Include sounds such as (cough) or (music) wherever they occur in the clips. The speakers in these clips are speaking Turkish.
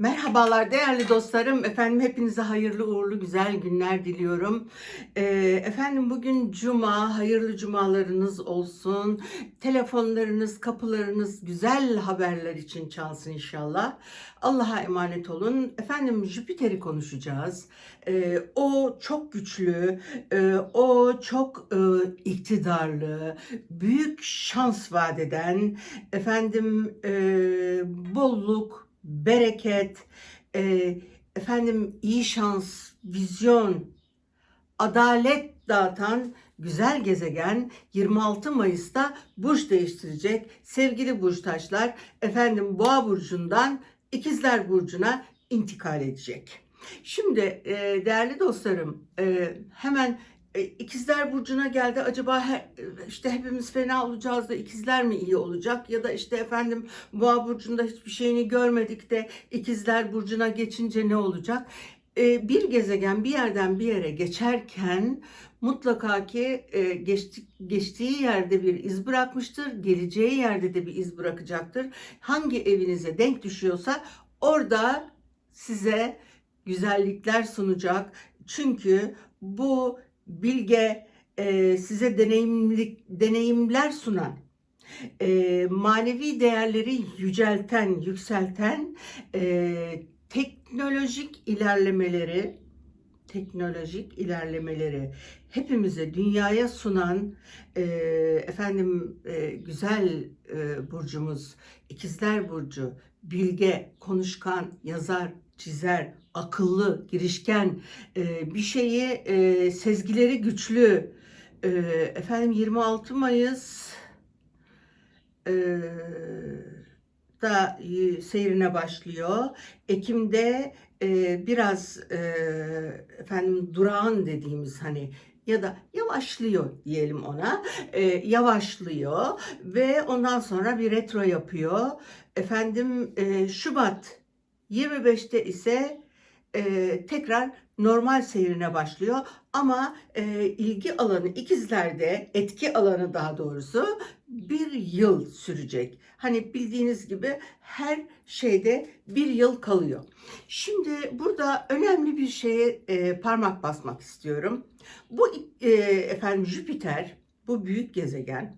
Merhabalar değerli dostlarım. Efendim hepinize hayırlı uğurlu güzel günler diliyorum. Ee, efendim bugün cuma, hayırlı cumalarınız olsun. Telefonlarınız, kapılarınız güzel haberler için çalsın inşallah. Allah'a emanet olun. Efendim Jüpiter'i konuşacağız. Ee, o çok güçlü, e, o çok e, iktidarlı, büyük şans vaat eden, efendim e, bolluk, bereket, e, efendim iyi şans, vizyon, adalet dağıtan güzel gezegen 26 Mayıs'ta burç değiştirecek. Sevgili burçtaşlar, efendim Boğa burcundan İkizler burcuna intikal edecek. Şimdi e, değerli dostlarım, e, hemen İkizler burcuna geldi. Acaba he- işte hepimiz fena olacağız da ikizler mi iyi olacak ya da işte efendim Boğa burcunda hiçbir şeyini görmedik de İkizler burcuna geçince ne olacak? E, bir gezegen bir yerden bir yere geçerken mutlaka ki e, geçti, geçtiği yerde bir iz bırakmıştır, geleceği yerde de bir iz bırakacaktır. Hangi evinize denk düşüyorsa orada size güzellikler sunacak. Çünkü bu bilge e, size deneyimlik deneyimler sunan, e, manevi değerleri yücelten, yükselten e, teknolojik ilerlemeleri, teknolojik ilerlemeleri hepimize dünyaya sunan e, efendim e, güzel e, burcumuz İkizler burcu bilge, konuşkan, yazar, çizer, akıllı, girişken, e, bir şeyi e, sezgileri güçlü. E, efendim 26 Mayıs e, da seyrine başlıyor. Ekim'de e, biraz e, efendim durağan dediğimiz hani ya da yavaşlıyor diyelim ona. E, yavaşlıyor ve ondan sonra bir retro yapıyor. Efendim e, Şubat 25'te ise e, tekrar normal seyrine başlıyor. Ama e, ilgi alanı ikizlerde etki alanı daha doğrusu bir yıl sürecek. Hani bildiğiniz gibi her şeyde bir yıl kalıyor. Şimdi burada önemli bir şeye e, parmak basmak istiyorum. Bu e, efendim Jüpiter, bu büyük gezegen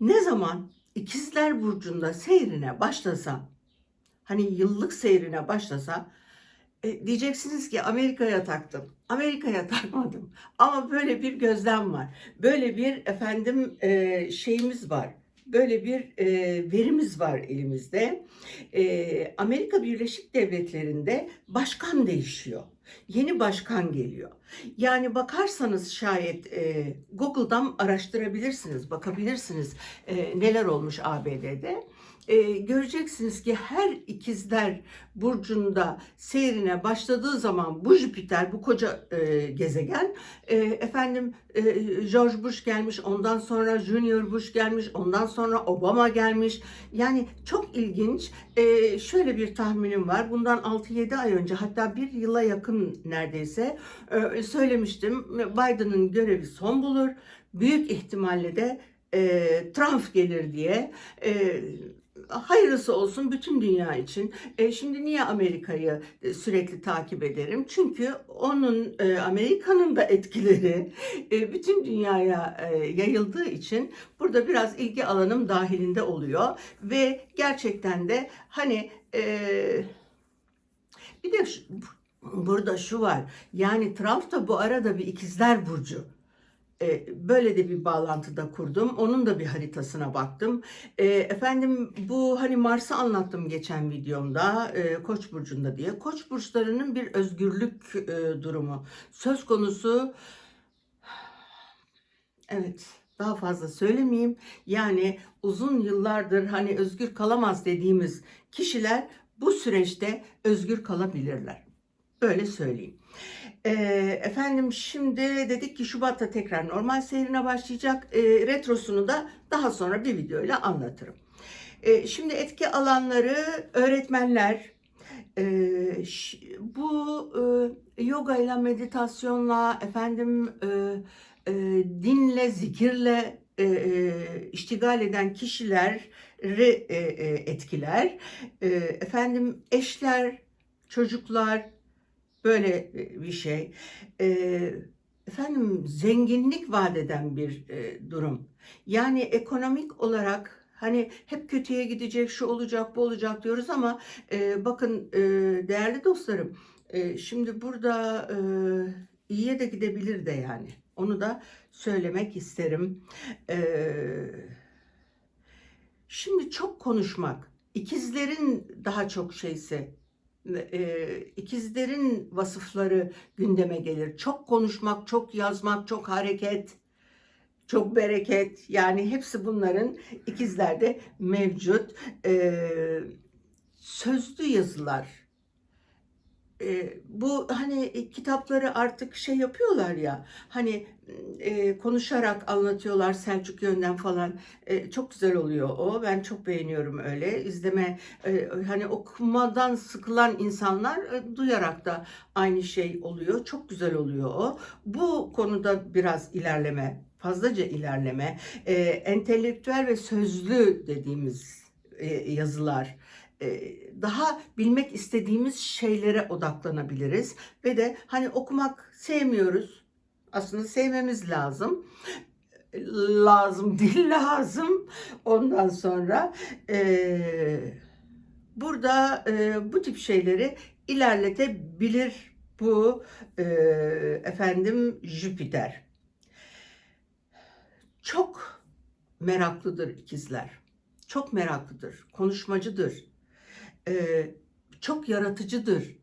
ne zaman İkizler burcunda seyrine başlasa, hani yıllık seyrine başlasa e, diyeceksiniz ki Amerika'ya taktım. Amerika'ya (laughs) takmadım. Ama böyle bir gözlem var. Böyle bir efendim e, şeyimiz var. Böyle bir e, verimiz var elimizde. E, Amerika Birleşik Devletleri'nde başkan değişiyor. Yeni başkan geliyor. Yani bakarsanız şayet e, Google'dan araştırabilirsiniz, bakabilirsiniz e, neler olmuş ABD'de. E, göreceksiniz ki her ikizler burcunda seyrine başladığı zaman bu Jüpiter, bu koca e, gezegen, e, efendim e, George Bush gelmiş, ondan sonra Junior Bush gelmiş, ondan sonra Obama gelmiş. Yani çok ilginç. E, şöyle bir tahminim var. Bundan 6-7 ay önce hatta bir yıla yakın neredeyse e, söylemiştim. Biden'ın görevi son bulur. Büyük ihtimalle de e, Trump gelir diye. E, hayırlısı olsun bütün dünya için. E, şimdi niye Amerika'yı e, sürekli takip ederim? Çünkü onun e, Amerika'nın da etkileri e, bütün dünyaya e, yayıldığı için burada biraz ilgi alanım dahilinde oluyor ve gerçekten de hani e, bir de şu- burada şu var. Yani Trump da bu arada bir ikizler burcu. E, böyle de bir bağlantıda kurdum. Onun da bir haritasına baktım. E, efendim bu hani Mars'ı anlattım geçen videomda e, Koç burcunda diye. Koç burçlarının bir özgürlük durumu söz konusu. Evet, daha fazla söylemeyeyim. Yani uzun yıllardır hani özgür kalamaz dediğimiz kişiler bu süreçte özgür kalabilirler. Böyle söyleyeyim. Ee, efendim şimdi dedik ki Şubat'ta tekrar normal seyrine başlayacak. Ee, retrosunu da daha sonra bir videoyla anlatırım. Ee, şimdi etki alanları öğretmenler, ee, ş- bu e, yoga ile meditasyonla efendim e, e, dinle zikirle e, e, iştigal eden kişileri e, e, etkiler. E, efendim eşler çocuklar böyle e, bir şey. E, efendim zenginlik vaat bir e, durum. Yani ekonomik olarak hani hep kötüye gidecek, şu olacak, bu olacak diyoruz ama e, bakın değerli dostlarım şimdi burada iyiye de gidebilir de yani. Onu da söylemek isterim. Şimdi çok konuşmak, ikizlerin daha çok şeysi, e, ikizlerin vasıfları gündeme gelir. Çok konuşmak, çok yazmak, çok hareket, çok bereket. Yani hepsi bunların ikizlerde mevcut. E, sözlü yazılar, e, bu hani kitapları artık şey yapıyorlar ya hani e, konuşarak anlatıyorlar Selçuk yönden falan. E, çok güzel oluyor o. Ben çok beğeniyorum öyle. İzleme e, hani okumadan sıkılan insanlar e, duyarak da aynı şey oluyor. Çok güzel oluyor o. Bu konuda biraz ilerleme fazlaca ilerleme e, entelektüel ve sözlü dediğimiz e, yazılar e, daha bilmek istediğimiz şeylere odaklanabiliriz ve de hani okumak sevmiyoruz. Aslında sevmemiz lazım. Lazım değil (laughs) lazım. Ondan sonra e, burada e, bu tip şeyleri ilerletebilir bu e, efendim Jüpiter. Çok meraklıdır ikizler. Çok meraklıdır, konuşmacıdır e, çok yaratıcıdır.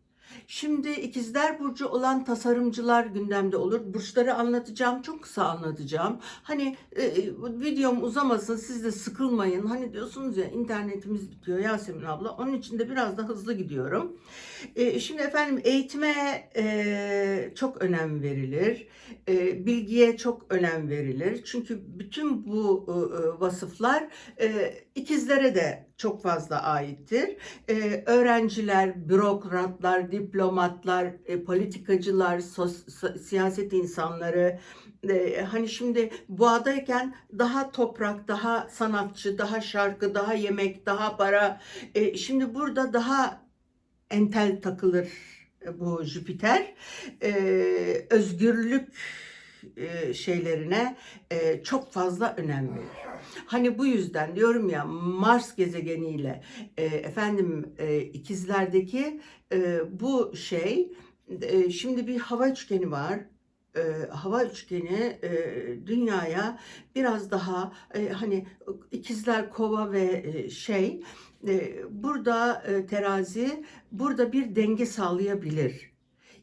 Şimdi ikizler burcu olan tasarımcılar gündemde olur. Burçları anlatacağım, çok kısa anlatacağım. Hani e, videom uzamasın, siz de sıkılmayın. Hani diyorsunuz ya internetimiz bitiyor Yasemin abla. Onun için de biraz da hızlı gidiyorum. E, şimdi efendim eğitime e, çok önem verilir. E, bilgiye çok önem verilir. Çünkü bütün bu e, e vasıflar e, ikizlere de çok fazla aittir. Ee, öğrenciler, bürokratlar, diplomatlar, e, politikacılar, sos, siyaset insanları, e, hani şimdi boğadayken daha toprak, daha sanatçı, daha şarkı, daha yemek, daha para. E, şimdi burada daha entel takılır bu Jüpiter. E, özgürlük e, şeylerine e, çok fazla önem verir. Hani bu yüzden diyorum ya Mars gezegeniyle e, efendim ikizlerdeki bu şey şimdi bir hava üçgeni var hava üçgeni dünyaya biraz daha hani ikizler kova ve şey burada terazi burada bir denge sağlayabilir.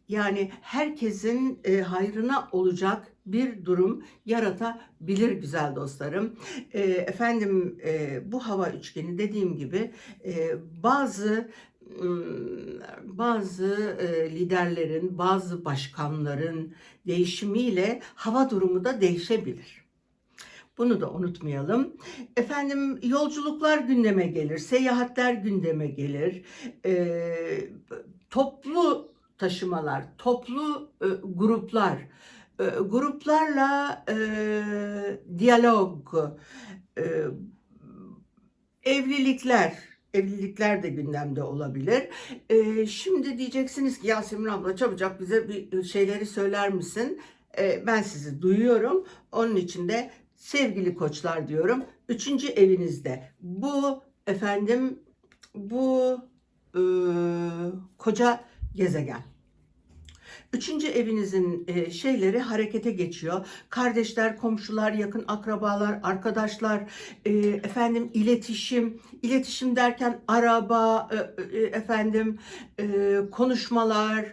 Yani herkesin hayrına olacak bir durum yaratabilir güzel dostlarım. E, efendim e, bu hava üçgeni dediğim gibi e, bazı bazı e, liderlerin, bazı başkanların değişimiyle hava durumu da değişebilir. Bunu da unutmayalım. Efendim yolculuklar gündeme gelir, seyahatler gündeme gelir. E, toplu taşımalar, toplu e, gruplar, e, gruplarla e, diyalog, e, evlilikler, evlilikler de gündemde olabilir. E, şimdi diyeceksiniz ki Yasemin abla çabucak bize bir şeyleri söyler misin? E, ben sizi duyuyorum. Onun için de sevgili koçlar diyorum. Üçüncü evinizde bu efendim bu e, koca gezegen. Üçüncü evinizin e, şeyleri harekete geçiyor. Kardeşler, komşular, yakın akrabalar, arkadaşlar, e, efendim iletişim, iletişim derken araba, e, efendim konuşmalar,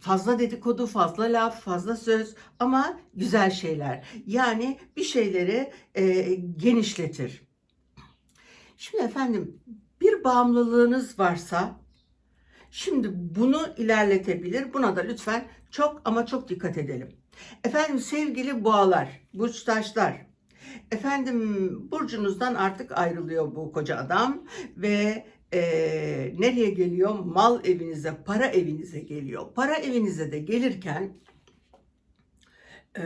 fazla dedikodu, fazla laf, fazla söz ama güzel şeyler. Yani bir şeyleri genişletir. Şimdi efendim bir bağımlılığınız varsa Şimdi bunu ilerletebilir. Buna da lütfen çok ama çok dikkat edelim. Efendim sevgili boğalar, burçtaşlar. Efendim burcunuzdan artık ayrılıyor bu koca adam ve e, nereye geliyor? Mal evinize, para evinize geliyor. Para evinize de gelirken e,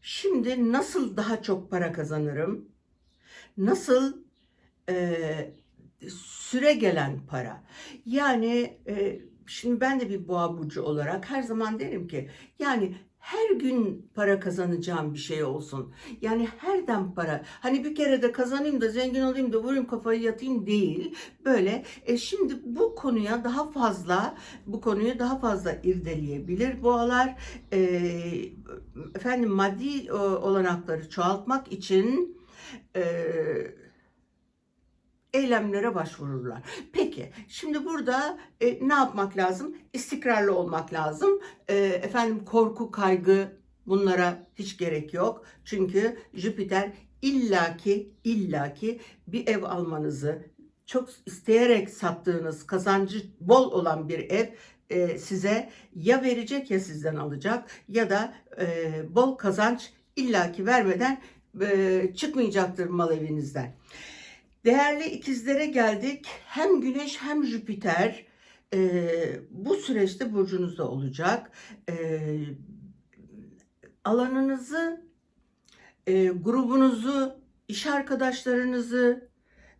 şimdi nasıl daha çok para kazanırım? Nasıl e, süre gelen para. Yani e, şimdi ben de bir boğa burcu olarak her zaman derim ki yani her gün para kazanacağım bir şey olsun. Yani herden para. Hani bir kere de kazanayım da zengin olayım da vurayım kafayı yatayım değil. Böyle e, şimdi bu konuya daha fazla bu konuyu daha fazla irdeleyebilir boğalar. E, efendim maddi o, olanakları çoğaltmak için e, eylemlere başvururlar. Peki şimdi burada e, ne yapmak lazım? İstikrarlı olmak lazım. E, efendim korku, kaygı bunlara hiç gerek yok. Çünkü Jüpiter illaki illaki bir ev almanızı çok isteyerek sattığınız kazancı bol olan bir ev e, size ya verecek ya sizden alacak ya da e, bol kazanç illaki vermeden e, çıkmayacaktır mal evinizden. Değerli ikizlere geldik. Hem Güneş hem Jüpiter e, bu süreçte burcunuzda olacak. E, alanınızı, e, grubunuzu, iş arkadaşlarınızı,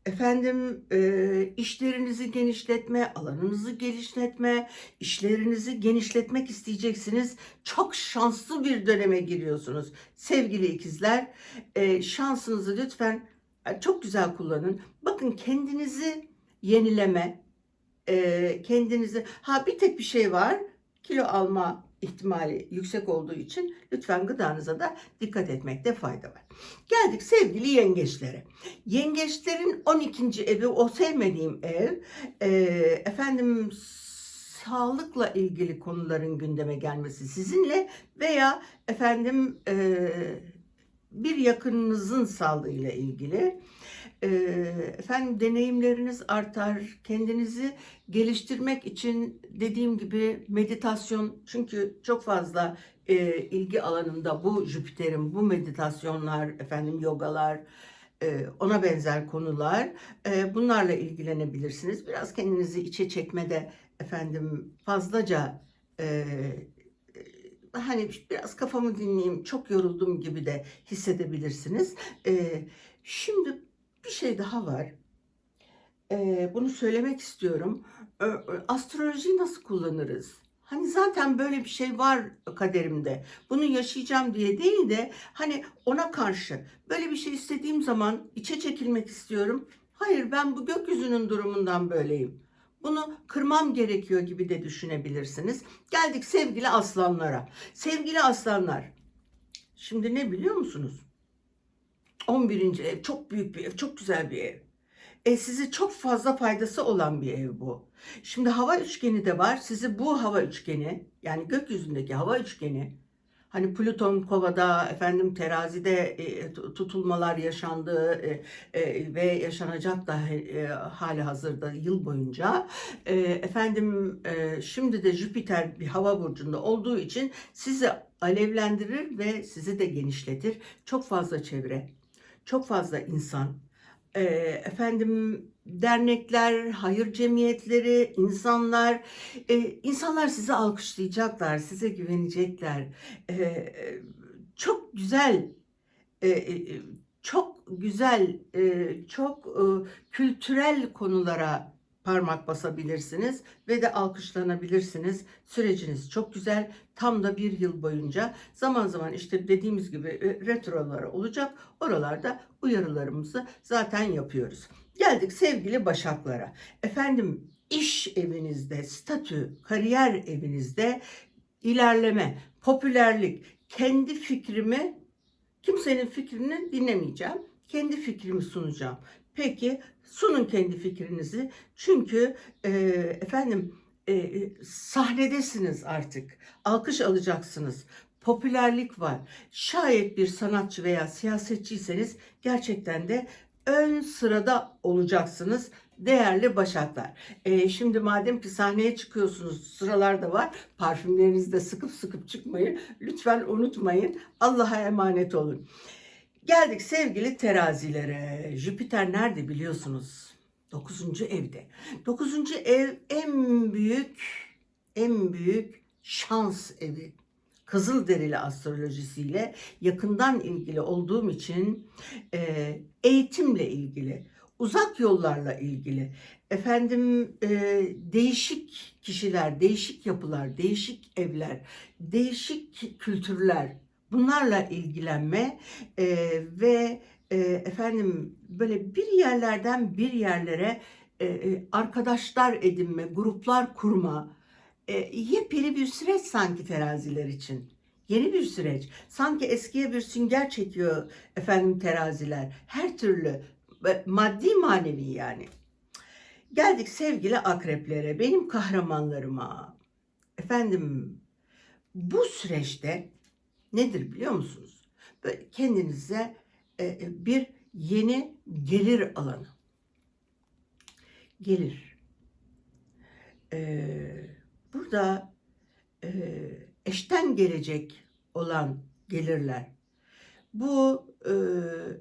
efendim e, işlerinizi genişletme, alanınızı genişletme, işlerinizi genişletmek isteyeceksiniz. Çok şanslı bir döneme giriyorsunuz sevgili ikizler. E, şansınızı lütfen çok güzel kullanın. Bakın kendinizi yenileme, e, kendinizi ha bir tek bir şey var kilo alma ihtimali yüksek olduğu için lütfen gıdanıza da dikkat etmekte fayda var. Geldik sevgili yengeçlere. Yengeçlerin 12. evi o sevmediğim ev e, efendim sağlıkla ilgili konuların gündeme gelmesi sizinle veya efendim e, bir yakınınızın sağlığıyla ilgili. E, efendim deneyimleriniz artar, kendinizi geliştirmek için dediğim gibi meditasyon çünkü çok fazla e, ilgi alanında bu Jüpiter'in bu meditasyonlar, efendim yogalar, e, ona benzer konular e, bunlarla ilgilenebilirsiniz. Biraz kendinizi içe çekmede efendim fazlaca e, hani biraz kafamı dinleyeyim, çok yoruldum gibi de hissedebilirsiniz. Ee, şimdi bir şey daha var. Ee, bunu söylemek istiyorum. Ee, astrolojiyi nasıl kullanırız? Hani zaten böyle bir şey var kaderimde. Bunu yaşayacağım diye değil de hani ona karşı böyle bir şey istediğim zaman içe çekilmek istiyorum. Hayır ben bu gökyüzünün durumundan böyleyim. Bunu kırmam gerekiyor gibi de düşünebilirsiniz. Geldik sevgili aslanlara. Sevgili aslanlar. Şimdi ne biliyor musunuz? 11. ev çok büyük bir ev, çok güzel bir ev. E sizi çok fazla faydası olan bir ev bu. Şimdi hava üçgeni de var. Sizi bu hava üçgeni yani gökyüzündeki hava üçgeni Hani Plüton kovada efendim terazide e, tutulmalar yaşandı e, e, ve yaşanacak da e, hali hazırda yıl boyunca. E, efendim e, şimdi de Jüpiter bir hava burcunda olduğu için sizi alevlendirir ve sizi de genişletir. Çok fazla çevre, çok fazla insan, efendim dernekler, hayır cemiyetleri, insanlar, e, insanlar sizi alkışlayacaklar, size güvenecekler. E, çok güzel, e, e, çok güzel, e, çok e, kültürel konulara parmak basabilirsiniz ve de alkışlanabilirsiniz. Süreciniz çok güzel. Tam da bir yıl boyunca zaman zaman işte dediğimiz gibi e, retrolara olacak. Oralarda uyarılarımızı zaten yapıyoruz. Geldik sevgili başaklara. Efendim iş evinizde, statü, kariyer evinizde ilerleme, popülerlik, kendi fikrimi, kimsenin fikrini dinlemeyeceğim. Kendi fikrimi sunacağım. Peki sunun kendi fikrinizi. Çünkü e, efendim e, sahnedesiniz artık. Alkış alacaksınız. Popülerlik var. Şayet bir sanatçı veya siyasetçiyseniz gerçekten de ön sırada olacaksınız değerli başaklar. E, şimdi madem ki sahneye çıkıyorsunuz sıralarda var parfümlerinizi de sıkıp sıkıp çıkmayı lütfen unutmayın. Allah'a emanet olun. Geldik sevgili terazilere. Jüpiter nerede biliyorsunuz? 9. evde. 9. ev en büyük en büyük şans evi. Kızılderili astrolojisiyle yakından ilgili olduğum için e, eğitimle ilgili, uzak yollarla ilgili. Efendim e, değişik kişiler, değişik yapılar, değişik evler, değişik kültürler bunlarla ilgilenme e, ve e, efendim böyle bir yerlerden bir yerlere e, e, arkadaşlar edinme, gruplar kurma, e, yepyeni bir süreç sanki teraziler için. Yeni bir süreç. Sanki eskiye bir sünger çekiyor efendim teraziler. Her türlü e, maddi manevi yani. Geldik sevgili akreplere, benim kahramanlarıma. Efendim bu süreçte nedir biliyor musunuz? Böyle kendinize e, e, bir yeni gelir alanı. Gelir. Ee, burada e, eşten gelecek olan gelirler. Bu e,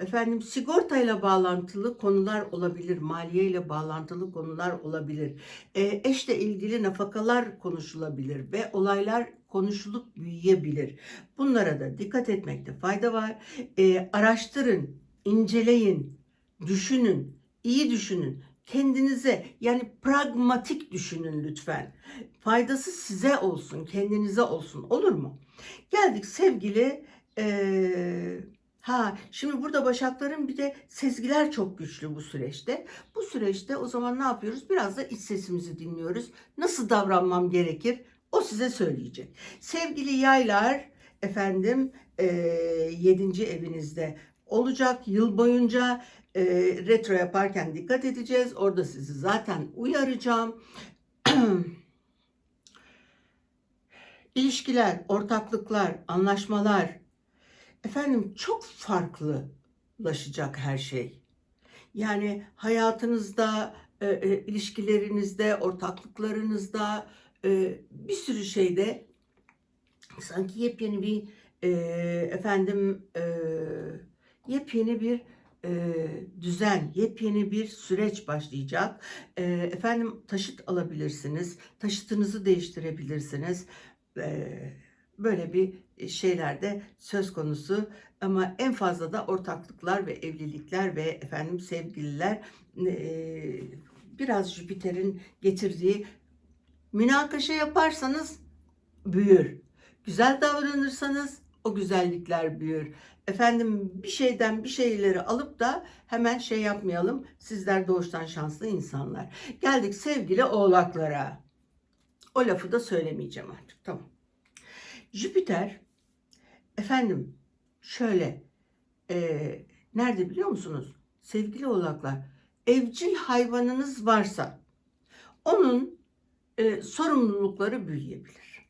efendim sigortayla bağlantılı konular olabilir, maliyeyle bağlantılı konular olabilir. E, eşle ilgili nafakalar konuşulabilir ve olaylar konuşulup büyüyebilir. Bunlara da dikkat etmekte fayda var. E, araştırın, inceleyin, düşünün, iyi düşünün. Kendinize yani pragmatik düşünün lütfen. Faydası size olsun, kendinize olsun. Olur mu? Geldik sevgili ee, ha şimdi burada başakların bir de sezgiler çok güçlü bu süreçte. Bu süreçte o zaman ne yapıyoruz? Biraz da iç sesimizi dinliyoruz. Nasıl davranmam gerekir? O size söyleyecek. Sevgili yaylar efendim e, 7. evinizde olacak yıl boyunca e, retro yaparken dikkat edeceğiz. Orada sizi zaten uyaracağım. (clears throat) İlişkiler, ortaklıklar, anlaşmalar, efendim çok farklılaşacak her şey. Yani hayatınızda, e, e, ilişkilerinizde, ortaklıklarınızda, e, bir sürü şeyde sanki yepyeni bir e, efendim e, yepyeni bir e, düzen, yepyeni bir süreç başlayacak. E, efendim taşıt alabilirsiniz, taşıtınızı değiştirebilirsiniz. E, böyle bir şeylerde söz konusu ama en fazla da ortaklıklar ve evlilikler ve efendim sevgililer e, biraz Jüpiter'in getirdiği münakaşa yaparsanız büyür. Güzel davranırsanız o güzellikler büyür. Efendim bir şeyden bir şeyleri alıp da hemen şey yapmayalım. Sizler doğuştan şanslı insanlar. Geldik sevgili oğlaklara. O lafı da söylemeyeceğim artık. Tamam. Jüpiter efendim şöyle e, nerede biliyor musunuz? Sevgili oğlaklar evcil hayvanınız varsa onun e, sorumlulukları büyüyebilir.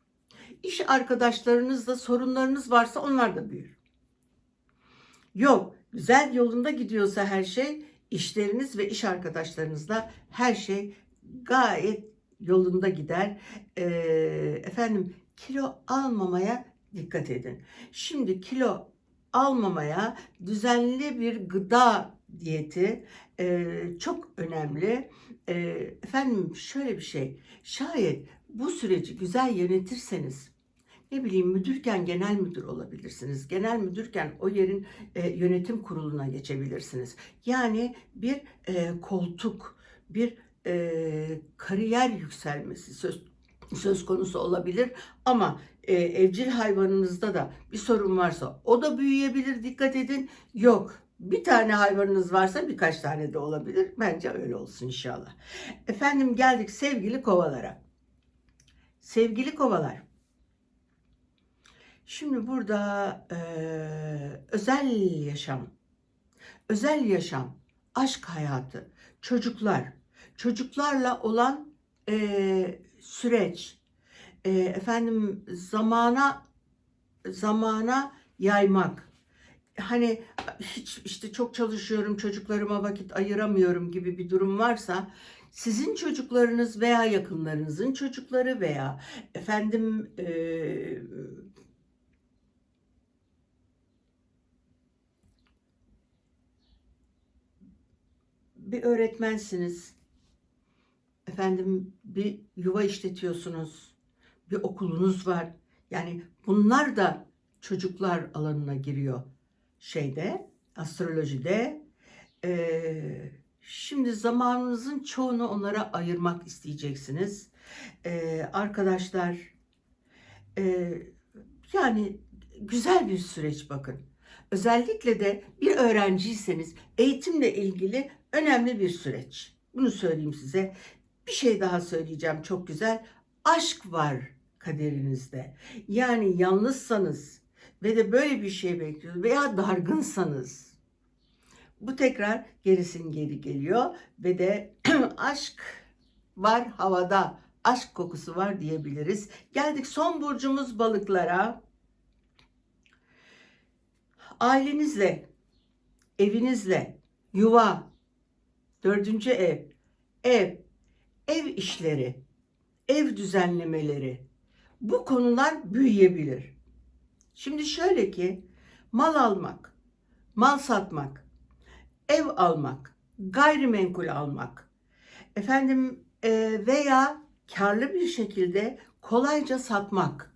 İş arkadaşlarınızla sorunlarınız varsa onlar da büyür. Yok, güzel yolunda gidiyorsa her şey, işleriniz ve iş arkadaşlarınızla her şey gayet yolunda gider. E, efendim kilo almamaya dikkat edin. Şimdi kilo almamaya düzenli bir gıda diyeti e, çok önemli. E, efendim şöyle bir şey, şayet bu süreci güzel yönetirseniz, ne bileyim müdürken genel müdür olabilirsiniz. Genel müdürken o yerin e, yönetim kuruluna geçebilirsiniz. Yani bir e, koltuk, bir e, kariyer yükselmesi söz söz konusu olabilir ama e, evcil hayvanınızda da bir sorun varsa o da büyüyebilir dikkat edin. Yok bir tane hayvanınız varsa birkaç tane de olabilir. Bence öyle olsun inşallah. Efendim geldik sevgili kovalara. Sevgili kovalar. Şimdi burada e, özel yaşam, özel yaşam, aşk hayatı, çocuklar, çocuklarla olan e, süreç, e, efendim zamana zamana yaymak. Hani hiç işte çok çalışıyorum çocuklarıma vakit ayıramıyorum gibi bir durum varsa sizin çocuklarınız veya yakınlarınızın çocukları veya efendim e, bir öğretmensiniz. Efendim bir yuva işletiyorsunuz. Bir okulunuz var. Yani bunlar da çocuklar alanına giriyor şeyde, astrolojide. Ee, Şimdi zamanınızın çoğunu onlara ayırmak isteyeceksiniz. Ee, arkadaşlar, e, yani güzel bir süreç bakın. Özellikle de bir öğrenciyseniz eğitimle ilgili önemli bir süreç. Bunu söyleyeyim size. Bir şey daha söyleyeceğim çok güzel. Aşk var kaderinizde. Yani yalnızsanız ve de böyle bir şey bekliyorsunuz veya dargınsanız bu tekrar gerisin geri geliyor ve de (clears throat) aşk var havada, aşk kokusu var diyebiliriz. Geldik son burcumuz balıklara. Ailenizle, evinizle, yuva, dördüncü ev, ev, ev işleri, ev düzenlemeleri bu konular büyüyebilir. Şimdi şöyle ki mal almak, mal satmak, ev almak, gayrimenkul almak, efendim e, veya karlı bir şekilde kolayca satmak.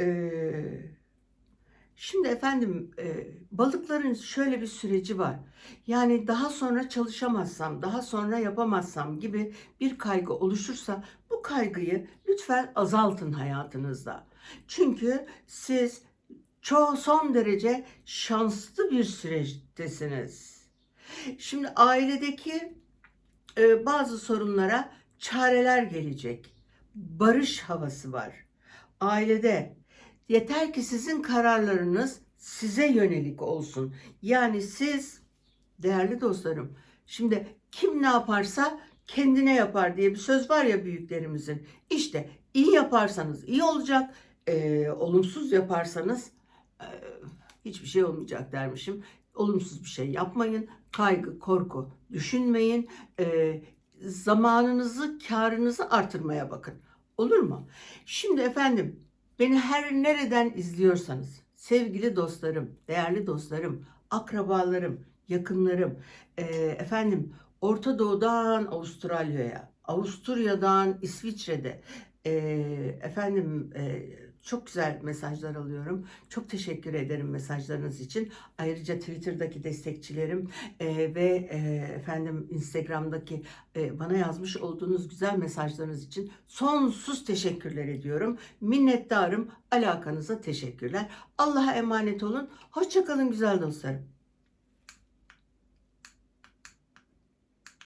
E, şimdi efendim e, balıkların şöyle bir süreci var. Yani daha sonra çalışamazsam, daha sonra yapamazsam gibi bir kaygı oluşursa bu kaygıyı lütfen azaltın hayatınızda. Çünkü siz çok son derece şanslı bir süreçtesiniz. Şimdi ailedeki e, bazı sorunlara çareler gelecek. Barış havası var. Ailede yeter ki sizin kararlarınız size yönelik olsun. Yani siz değerli dostlarım şimdi kim ne yaparsa kendine yapar diye bir söz var ya büyüklerimizin. İşte iyi yaparsanız iyi olacak, e, olumsuz yaparsanız e, hiçbir şey olmayacak dermişim. Olumsuz bir şey yapmayın. Kaygı, korku düşünmeyin. E, zamanınızı, karınızı artırmaya bakın. Olur mu? Şimdi efendim beni her nereden izliyorsanız sevgili dostlarım, değerli dostlarım, akrabalarım, yakınlarım, e, efendim Orta Doğu'dan Avustralya'ya, Avusturya'dan İsviçre'de, e, efendim e, çok güzel mesajlar alıyorum. Çok teşekkür ederim mesajlarınız için. Ayrıca Twitter'daki destekçilerim e, ve e, efendim Instagram'daki e, bana yazmış olduğunuz güzel mesajlarınız için sonsuz teşekkürler ediyorum. Minnettarım. Alakanıza teşekkürler. Allah'a emanet olun. Hoşçakalın güzel dostlarım.